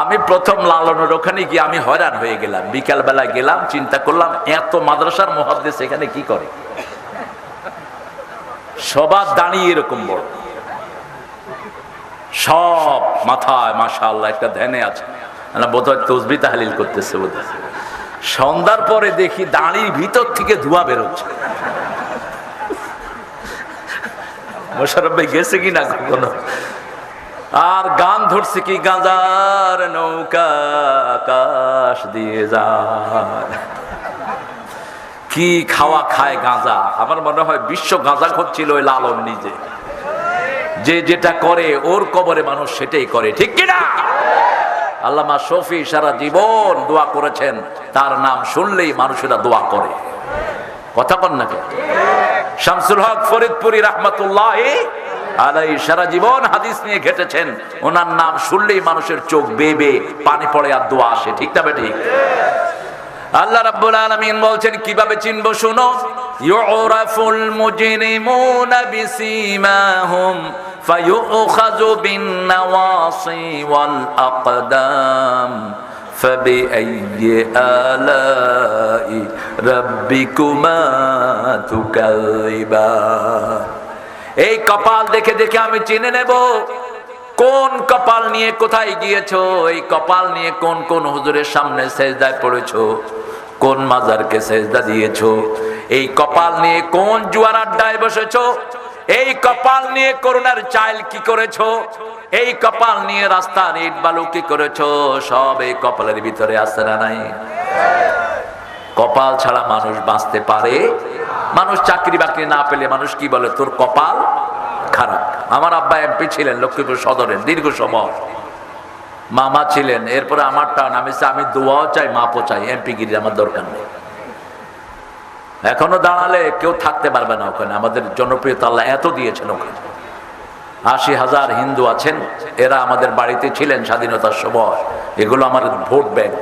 আমি প্রথম লালনের ওখানে গিয়ে আমি হয়রান হয়ে গেলাম। বিকালবেলা গেলাম, চিন্তা করলাম, এত মাদ্রাসার মহাদ্দেশ এখানে কি করে? সবার দাঁড়িয়ে এরকম বড়। সব মাথায়, মাশাআল্লাহ, একটা ধ্যানে আছে। বোধ হয় তসবি তাহলিল করতেছে বোধ সন্ধ্যার পরে দেখি দাঁড়ির ভিতর থেকে ধোঁয়া বেরোচ্ছে। মোশারফ ভাই গেছে কিনা কখনো? আর গান ধরছে কি? গাঁজার নৌকা আকাশ দিয়ে যায়। কি খাওয়া খায় গাঁজা? আমার মনে হয় বিশ্ব গাঁজা ছিল ওই লালন নিজে। যে যেটা করে, ওর কবরে মানুষ সেটাই করে। ঠিক কিনা আল্লামা শফি সারা জীবন দোয়া করেছেন, তার নাম শুনলেই মানুষেরা দোয়া করে। কথা কন নাকি শামসুল হক ফরিদপুরি রহমতুল্লাহ আলাই সারা জীবন হাদিস নিয়ে ঘেটেছেন ওনার নাম শুনলেই মানুষের চোখ বেবে পানি পড়ে আর দোয়া আসে ঠিক না ঠিক আল্লাহ রাব্বুল আলামিন বলছেন কিভাবে চিনবো শুনো ইউরাফুল মুজরিমুনা বিসীমাহুম ফায়ুখাযু বিন নাওয়াসি ওয়াল আকদাম فبأي آلاء ربكما تكذبان এই কপাল দেখে দেখে আমি চিনে নেব। কোন কপাল নিয়ে কোথায় গিয়েছো? এই কপাল নিয়ে কোন কোন হুজুরের সামনে সেজদায় পড়েছো? কোন মাজারকে সেজদা দিয়েছ? এই কপাল নিয়ে কোন জুয়ার আড্ডায় বসেছো? এই কপাল নিয়ে করোনার চাইল কি করেছ? এই কপাল নিয়ে রাস্তার ইট বালু কি করেছ? সব এই কপালের ভিতরে আছে না নাই? কপাল ছাড়া মানুষ বাঁচতে পারে? মানুষ চাকরি বাকরি না পেলে মানুষ কি বলে, তোর কপাল খারাপ। আমার আব্বা এমপি ছিলেন লক্ষ্মীপুর সদরের, দীর্ঘ সময়। মামা ছিলেন, এরপরে আমার টান, আমি আমি দোয়াও চাই, মাপও চাই, এমপি গিরি আমার দরকার নেই। এখনও দাঁড়ালে কেউ থাকতে পারবে না ওখানে, আমাদের জনপ্রিয়তা আল্লাহ এত দিয়েছেন ওখানে। আশি হাজার হিন্দু আছেন, এরা আমাদের বাড়িতে ছিলেন স্বাধীনতার সময়, এগুলো আমার ভোট ব্যাংক।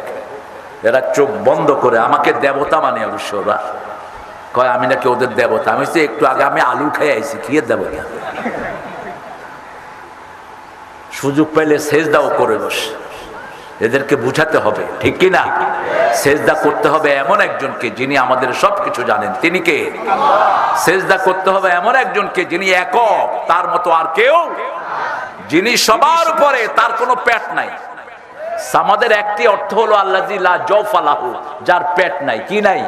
এরা চোখ বন্ধ করে, আমাকে দেবতা মানে অবশ্য ওরা। কয়, আমি নাকি ওদের দেবতা। আমি একটু আগে আমি আলু খেয়ে আইছি এর দেবতা? সুযোগ পেলে সেজদাও করে বস। এদেরকে বুঝাতে হবে, ঠিক কি না সেজদা করতে হবে এমন একজনকে যিনি আমাদের সব কিছু জানেন। তিনি কে? সেজদা করতে হবে এমন একজনকে যিনি একক, তার মতো আর কেউ যিনি সবার উপরে তার কোনো পেট নাই। আমাদের একটি অর্থ হলো আল্লাহ যার পেট নাই। কি নাই?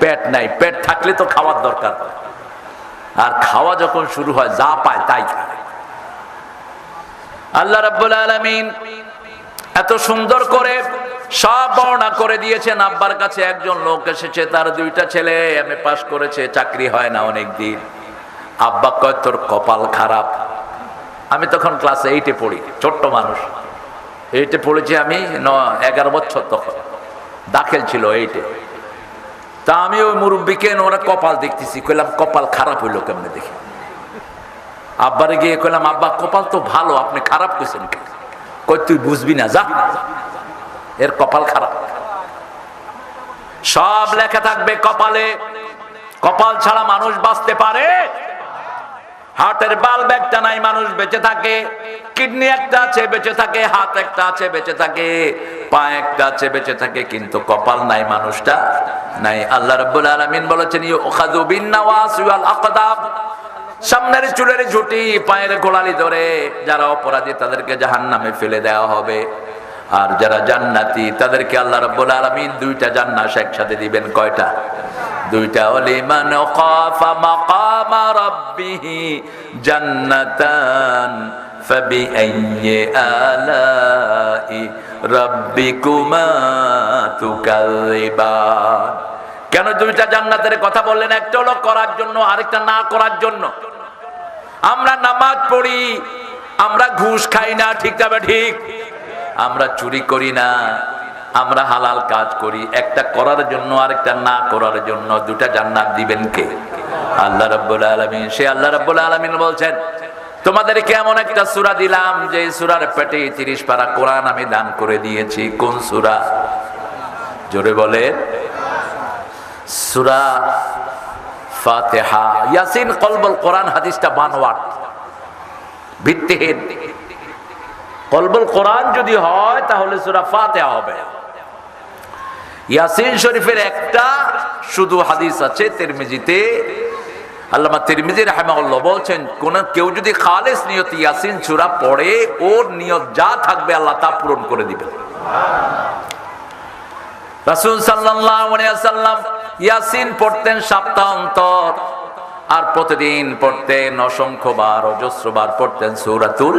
পেট নাই, পেট থাকলে তো খাওয়ার দরকার। আর খাওয়া যখন শুরু হয়, যা পায় তাই খায়। আল্লাহ রাব্বুল আলামিন এত সুন্দর করে সব বর্ণনা করে দিয়েছেন। আব্বার কাছে একজন লোক এসেছে, তার দুইটা ছেলে এমএ পাস করেছে, চাকরি হয় না অনেক দিন আব্বা কয়, তোর কপাল খারাপ। আমি তখন ক্লাস এইটে পড়ি, ছোট্ট মানুষ। এইটে পড়েছি আমি ন, এগারো বছর তখন। দাখিল ছিল এইটে। তা আমি ওই মুরব্বীকে ওরা কপাল দেখতেছি। কইলাম, কপাল খারাপ হইল কেমনে দেখি? আব্বারে গিয়ে কইলাম, আব্বা, কপাল তো ভালো, আপনি খারাপ কইছেন কই, তুই বুঝবি না, যা। এর কপাল খারাপ। সব লেখা থাকবে কপালে। কপাল ছাড়া মানুষ বাঁচতে পারে। হার্টের বাল্ব একটা নাই, মানুষ বেঁচে থাকে। কিডনি একটা আছে, বেঁচে থাকে। হাত একটা আছে, বেঁচে থাকে। পা একটা আছে, বেঁচে থাকে। কিন্তু কপাল নাই, মানুষটা নাই। আল্লাহ রাব্বুল আলামিন বলেছেন সামনের চুলের ঝুটি পায়ের গোড়ালি ধরে যারা অপরাধী, তাদেরকে জাহান্নামে ফেলে দেওয়া হবে। আর যারা জান্নাতি, তাদেরকে আল্লাহ রাব্বুল আলামিন দুইটা জান্নাত একসাথে দিবেন। কয়টা? দুইটা লিমান খাফা মাকামা রাব্বিহি জান্নাতান فبأي آلاء ربكما تكذبان কেন দুইটা জান্নাতের কথা বললেন একটা হলো করার জন্য আরেকটা না করার জন্য আমরা নামাজ পড়ি আমরা ঘুষ খাই না ঠিক তবে ঠিক আমরা চুরি করি না আমরা হালাল কাজ করি একটা করার জন্য আরেকটা না করার জন্য দুটা জান্নাত দিবেন কে আল্লাহ রাব্বুল আলামিন সে আল্লাহ রাব্বুল আলামিন বলছেন, তোমাদেরকে এমন একটা সূরা দিলাম যে সূরার পেটে 30 পারা কোরআন আমি দান করে দিয়েছি। কোন সূরা? জোরে বলে সূরা ফাতিহা। ইয়াসিন কলবুল কোরআন, হাদিসটা বানোয়াট, ভিত্তিহীন। কলবুল কোরআন যদি হয়, তাহলে সুরা ফাতেহা হবে। ইয়াসিন শরীফের একটা শুধু হাদিস আছে, তিরমিজিতে আল্লামা তিরমিজি রাহমাহুল্লাহ বলছেন, কোন কেউ যদি খালেস নিয়ত ইয়াসিন সূরা পড়ে, ওর নিয়ত যা থাকবে আল্লাহ তা পূরণ করে দিবেন। রাসূল ওয়াসাল্লাম ইয়াসিন পড়তেন সপ্তাহ অন্তর, আর প্রতিদিন পড়তেন অসংখ্য বার, অজস্র বার পড়তেন সূরাতুল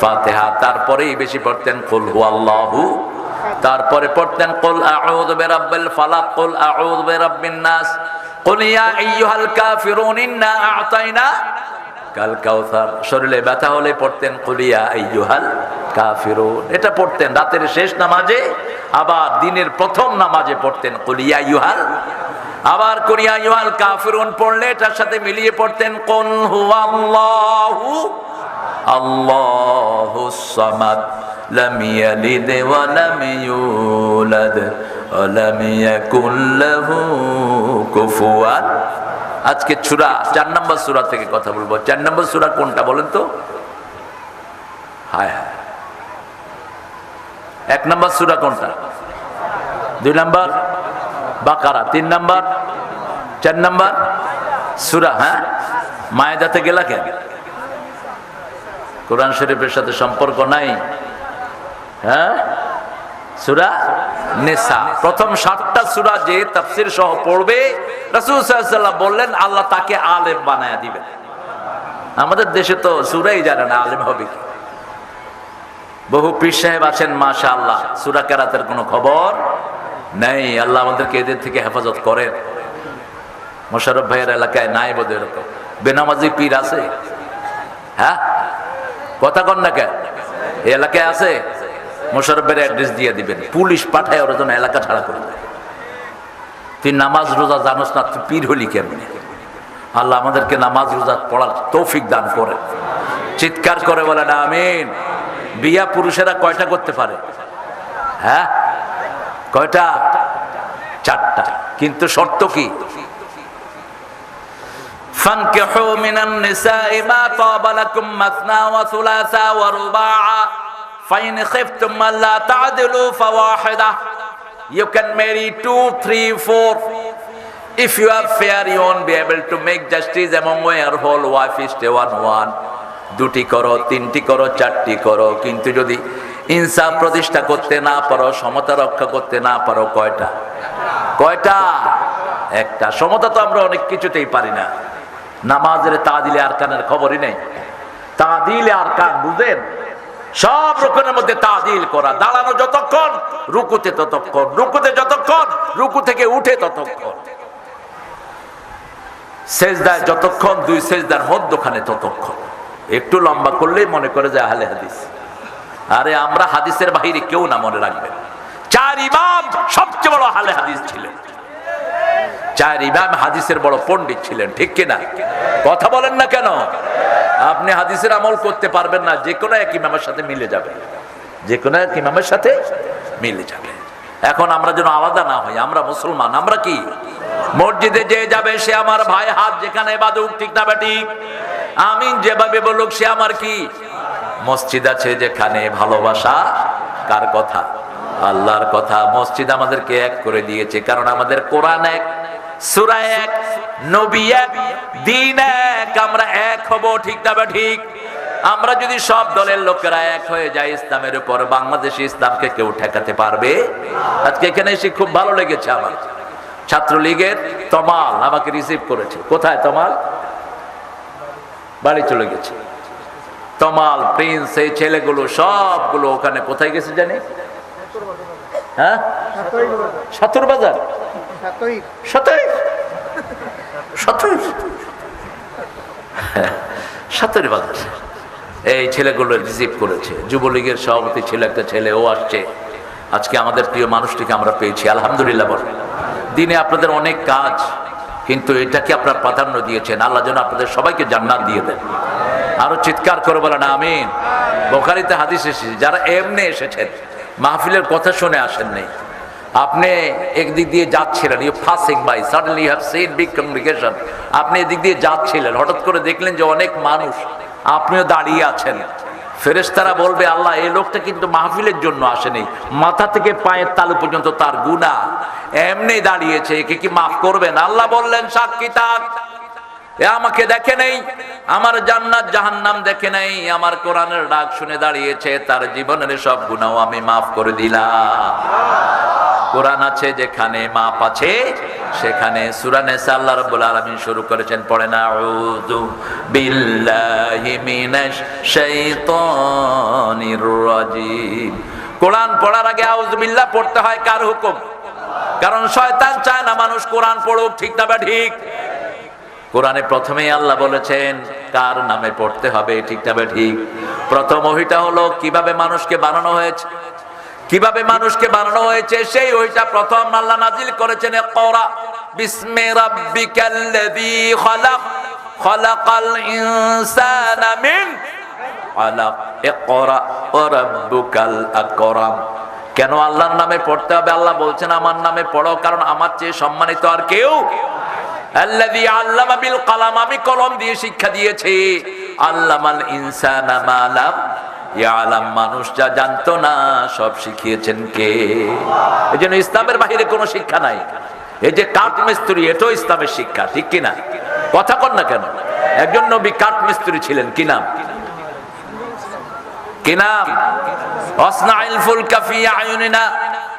ফাতিহা, তারপরেই বেশি পড়তেন কুল হুয়াল্লাহু, তারপরে পড়তেন কুল আউযু বিরাব্বিল ফালাক, কুল আউযু বিরাব্বিন নাস কুল ইয়া আইয়ুহাল কাফিরুন ইন্না আ'তাইনা কাল কাউসার, শরীরে ব্যথা হলে পড়তেন কুলিয়া আইয়ুহাল কাফিরুন এটা পড়তেন, রাতের শেষ নামাজে, আবার দিনের প্রথম নামাজে পড়তেন কুলিয়া ইউহাল আবার কুলিয়া ইউহাল কাফিরুন পড়লে এটার সাথে মিলিয়ে পড়তেন কুল হুয়াল্লাহু আল্লাহুস সামাদ ওয়া লাম ইউলাদ ওয়া লাম ইয়াকুল লাহু কুফুয়ান আজকে সুরা, চার নম্বর সুরা থেকে কথা বলব। চার নম্বর সুরা কোনটা বলেন তো? হায় হায়। এক নম্বর সুরা কোনটা? দুই নম্বর? বাকারা। তিন নম্বর? চার নম্বর? সুরা হ্যাঁ? মায়েদাতে গেলা কেন? কোরআন শরীফের সাথে সম্পর্ক নাই। হ্যাঁ? প্রথম সাতটা সুরা যে তাফসির সহ বললেন, আল্লাহ তাকে আলেম বানায়া আমাদের দেশে তো সুরাই জানে না, আলেম হবে কি? বহু পীর সাহেব আছেন মাশা আল্লাহ সুরা কেরাতের কোনো খবর নেই। আল্লাহ আমাদেরকে এদের থেকে হেফাজত করেন। মোশারফ ভাইয়ের এলাকায় নাই বোধ এরকম। বেনামাজি পীর আছে? হ্যাঁ? কথা কন না কেন? এলাকায় আছে? মোশারফের অ্যাড্রেস দিয়ে দিবেন পুলিশ পাঠায় ওরা যেন এলাকা ছাড়া করে দেয় তুই নামাজ রোজা জানোস না তুই পীর হলি কেমনি আল্লাহ আমাদেরকে নামাজ রোজা পড়ার তৌফিক দান করে চিৎকার করে বলে না আমিন বিয়া পুরুষেরা কয়টা করতে পারে হ্যাঁ কয়টা চারটা কিন্তু শর্ত কি فانكحوا من النساء ما طاب لكم مثنى وثلاثا ورباعا ফাইন খাফতুম আল্লা তা'দিলু ফাওয়াহিদা you can marry two, three, four. If you are fair, you won't be able to make justice among your whole wife is one one. দুটি করো তিনটি করো চারটি করো। কিন্তু যদি ইনসাফ প্রতিষ্ঠা করতে না পারো সমতা রক্ষা করতে না পারো কয়টা? কয়টা? একটা। সমতা তো আমরা অনেক কিছুতেই পারি না। নামাজের তা দিলে আর কানের খবরই নেই। তা দিলে আর কান বুঝেন সব রকমের মধ্যে তাদিল করা। দাঁড়ানো যতক্ষণ, রুকুতে ততক্ষণ, রুকুতে যতক্ষণ, রুকু থেকে উঠে ততক্ষণ। সেজদায় যতক্ষণ, দুই সেজদার মধ্যখানে ততক্ষণ। একটু লম্বা করলেই মনে করে যে আহলে হাদিস। আরে আমরা হাদিসের বাহিরে কেউ না মনে রাখবেন। চার ইমাম সবচেয়ে বড় আহলে হাদিস ছিলেন। চার ইমাম হাদিসের বড় পণ্ডিত ছিলেন, ঠিক কিনা? কথা বলেন না কেন? আপনি হাদিসের আমল করতে পারবেন না, যে কোনো এক ইমামের সাথে মিলে যাবে। যে কোনো এক ইমামের সাথে মিলে যাবে। এখন আমরা যেন আলাদা না হই, আমরা মুসলমান, আমরা কি? মসজিদে যে যাবে সে আমার ভাই হাত, যেখানে বাদুক ঠিক না ঠিক আমি যেভাবে বলুক সে আমার কি? মসজিদ আছে যেখানে ভালোবাসা কার কথা? আল্লাহর কথা। মসজিদ আমাদেরকে এক করে দিয়েছে, কারণ আমাদের কোরআন এক, সুরা এক। দিন এক, আমরা এক হব, ঠিক ঠিক আমরা যদি সব দলের লোকেরা এক হয়ে যায়, ইসলামের উপর বাংলাদেশে ইসলামকে কেউ ঠেকাতে পারবে? আজকে এখানে এসে খুব ভালো লেগেছে আমার। ছাত্রলীগের তমাল আমাকে রিসিভ করেছে। কোথায় তমাল? বাড়ি চলে গেছে। তমাল প্রিন্স এই ছেলেগুলো সবগুলো ওখানে কোথায় গেছে জানি? হ্যাঁ? সাতুর বাজার। সতই সতরি বাজার এই ছেলেগুলো রিসিভ করেছে। যুবলীগের সভাপতি ছিল একটা ছেলে, ও আসছে। আজকে আমাদের প্রিয় মানুষটিকে আমরা পেয়েছি, আলহামদুলিল্লাহ বল। দিনে আপনাদের অনেক কাজ, কিন্তু এটাকে আপনার প্রাধান্য দিয়েছেন। আল্লাহ যেন আপনাদের সবাইকে জান্নাত দিয়ে দেন। আরও চিৎকার করে বলেন, আমিন। বোখারিতে হাদিস এসেছে, যারা এমনি এসেছেন, মাহফিলের কথা শুনে আসেন নেই আপনি একদিক দিয়ে যাচ্ছিলেন you passing by suddenly have seen big congregation আপনি এদিক দিয়ে যাচ্ছিলেন, হঠাৎ করে দেখলেন যে অনেক মানুষ, আপনিও দাঁড়িয়ে আছেন। ফেরেশতারা বলবে, আল্লাহ, এই লোকটা কিন্তু মাহফিলের জন্য আসেনি। মাথা থেকে পায়ের তালু পর্যন্ত তার গুণা এমনি দাঁড়িয়েছে, একে কি মাফ করবেন? আল্লাহ বললেন, সাক্ষী এ আমাকে দেখে নেই। আমার জান্নাত জাহান্নাম দেখে নেই। আমার কোরআনের ডাক শুনে দাঁড়িয়েছে। তার জীবনের সব গুণাও আমি মাফ করে দিলাম। কোরআন আছে, যেখানে মাপ আছে, সেখানে সুরানে আল্লাহ রাব্বুল আলামিন শুরু করেছেন শাইতানির রাজিম। কোরআন পড়ার আগে আউযু বিল্লাহ পড়তে হয় কার হুকুম? কারণ শয়তান চায় না মানুষ কোরআন পড়ুক, ঠিক না বা ঠিক। কোরআনে প্রথমেই আল্লাহ বলেছেন, কার নামে পড়তে হবে, ঠিক না বা ঠিক? প্রথম ওহিটা হলো, কীভাবে মানুষকে বানানো হয়েছে? কীভাবে মানুষকে বানানো হয়েছে? সেই ওইটা প্রথম আল্লাহ নাজিল করেছেন করা বিস্মে রাব্বিকাল্লাযী খালাক, খালাকাল ইনসানা মিন আলাক ইকরা ওয়া রাব্বুকাল আকরাম। কেন আল্লাহর নামে পড়তে হবে? আল্লাহ বলছেন, আমার নামে পড়ো, কারণ আমার চেয়ে সম্মানিত আর কেউ আল্লাযী আল্লামা বিল কলম, আমি কলম দিয়ে শিক্ষা দিয়েছি, আল্লামাল ইনসানা মা লাম ইয়ালাম মানুষ যা জানতো না, সব শিখিয়েছেন কে? এই জন্য ইসলামের বাহিরে কোনো শিক্ষা নাই। এই যে কাঠ মিস্ত্রি এটাও ইসলামের শিক্ষা, ঠিক কিনা কথা কর না কেন? একজন নবী কাঠ মিস্ত্রি ছিলেন, কি নাম? কি নাম? অসনাইল ফুল কাফি আয়ুনিনা।